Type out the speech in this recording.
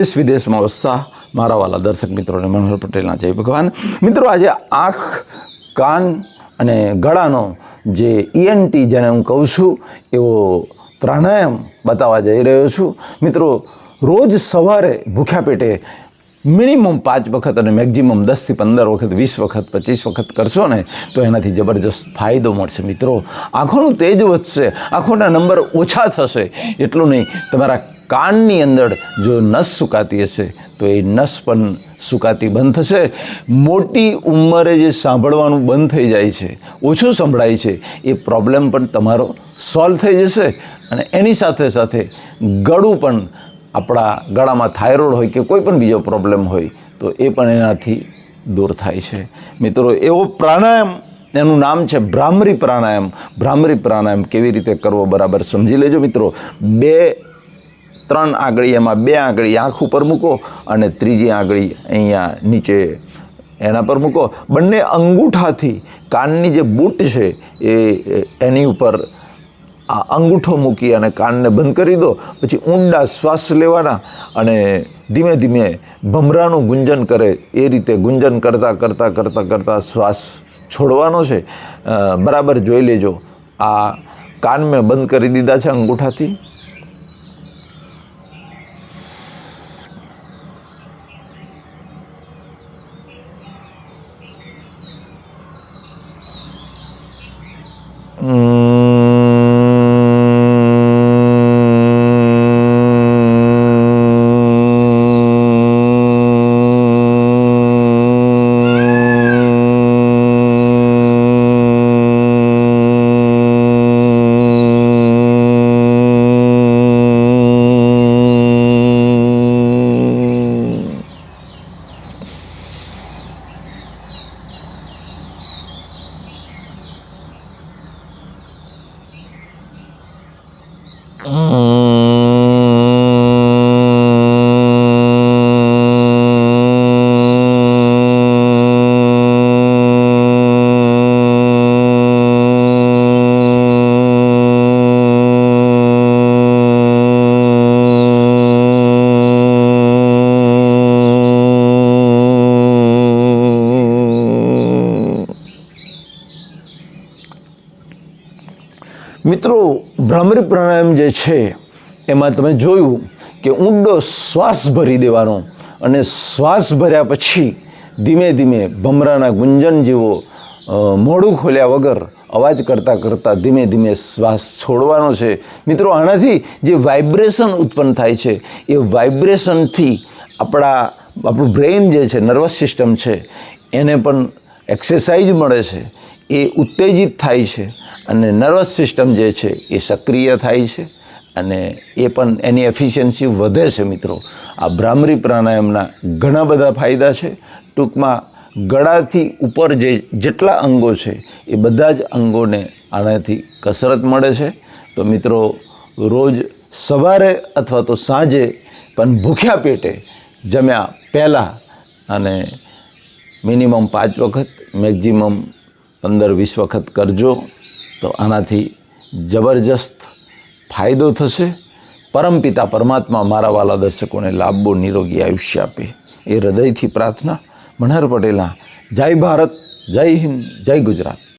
દેશ વિદેશમાં વસતા મારા વાલા દર્શક મિત્રોને મનોહર પટેલના જય ભગવાન. મિત્રો, આજે આંખ, કાન અને ગળાનો જે ઈએનટી જેને હું કહું છું, એવો પ્રાણાયામ બતાવવા જઈ રહ્યો છું. મિત્રો, રોજ સવારે ભૂખ્યા પેટે મિનિમમ પાંચ વખત અને મેક્ઝિમમ દસથી પંદર વખત, વીસ વખત, પચીસ વખત કરશો ને, તો એનાથી જબરજસ્ત ફાયદો મળશે. મિત્રો, આંખોનું તેજ વધશે, આંખોના નંબર ઓછા થશે, એટલું નહીં. તમારા કાનની અંદર જો નસ સુકાતી હશે, તો એ નસ પણ સુકાતી બંધ થશે. મોટી ઉંમરે જે સાંભળવાનું બંધ થઈ જાય છે, ઓછું સંભળાય છે, એ પ્રોબ્લેમ પણ તમારો સોલ્વ થઈ જશે. અને એની સાથે સાથે ગળું પણ આપણા ગળામાં થાઇરોઇડ હોય કે કોઈ પણ બીજો પ્રોબ્લેમ હોય, તો એ પણ એનાથી દૂર થાય છે. મિત્રો, એવો પ્રાણાયામ, એનું નામ છે ભ્રામરી પ્રાણાયામ. ભ્રામરી પ્રાણાયામ કેવી રીતે કરવો બરાબર સમજી લેજો મિત્રો. બે ત્રણ આંગળી, એમાં બે આંગળી આંખ ઉપર મૂકો અને ત્રીજી આંગળી અહીંયા નીચે એના પર મૂકો. બંને અંગૂઠાથી કાનની જે બૂટ છે એ એની ઉપર આ અંગૂઠો મૂકી અને કાનને બંધ કરી દો. પછી ઊંડા શ્વાસ લેવાના અને ધીમે ધીમે ભમરાનું ગુંજન કરે. એ રીતે ગુંજન કરતાં કરતાં કરતાં કરતાં શ્વાસ છોડવાનો છે. બરાબર જોઈ લેજો. આ કાન મેં બંધ કરી દીધા છે અંગૂઠાથી. Mm. Oh. મિત્રો, ભ્રામરી પ્રાણાયામ જે છે, એમાં તમે જોયું કે ઊંડો શ્વાસ ભરી દેવાનો અને શ્વાસ ભર્યા પછી ધીમે ધીમે ભમરાના ગુંજન જેવો મોડું ખોલ્યા વગર અવાજ કરતાં કરતાં ધીમે ધીમે શ્વાસ છોડવાનો છે. મિત્રો, આનાથી જે વાઇબ્રેશન ઉત્પન્ન થાય છે, એ વાઇબ્રેશનથી આપણા, આપણું બ્રેઇન જે છે, નર્વસ સિસ્ટમ છે, એને પણ એક્સરસાઇઝ મળે છે. એ ઉત્તેજિત થાય છે. અને નર્વસ સિસ્ટમ જે છે એ સક્રિય થાય છે અને એ પણ એની એફિશિયન્સી વધે છે મિત્રો. આ ભ્રામરી પ્રાણાયામના ઘણા બધા ફાયદા છે. ટૂંકમાં ગળાથી ઉપર જે જેટલા અંગો છે એ બધા જ અંગોને આનાથી કસરત મળે છે. તો મિત્રો, રોજ સવારે અથવા તો સાંજે પણ ભૂખ્યા પેટે જમ્યા પહેલાં અને મિનિમમ પાંચ વખત મેક્ઝિમમ પંદર વીસ વખત કરજો. તો આનાથી જબરજસ્ત ફાયદો થશે. પરમપિતા પરમાત્મા મારા વાલા દર્શકોને લાંબો નિરોગી આયુષ્ય આપે. એ હૃદયથી પ્રાર્થના. મનહર પટેલના, જય ભારત, જય હિન્દ, જય ગુજરાત.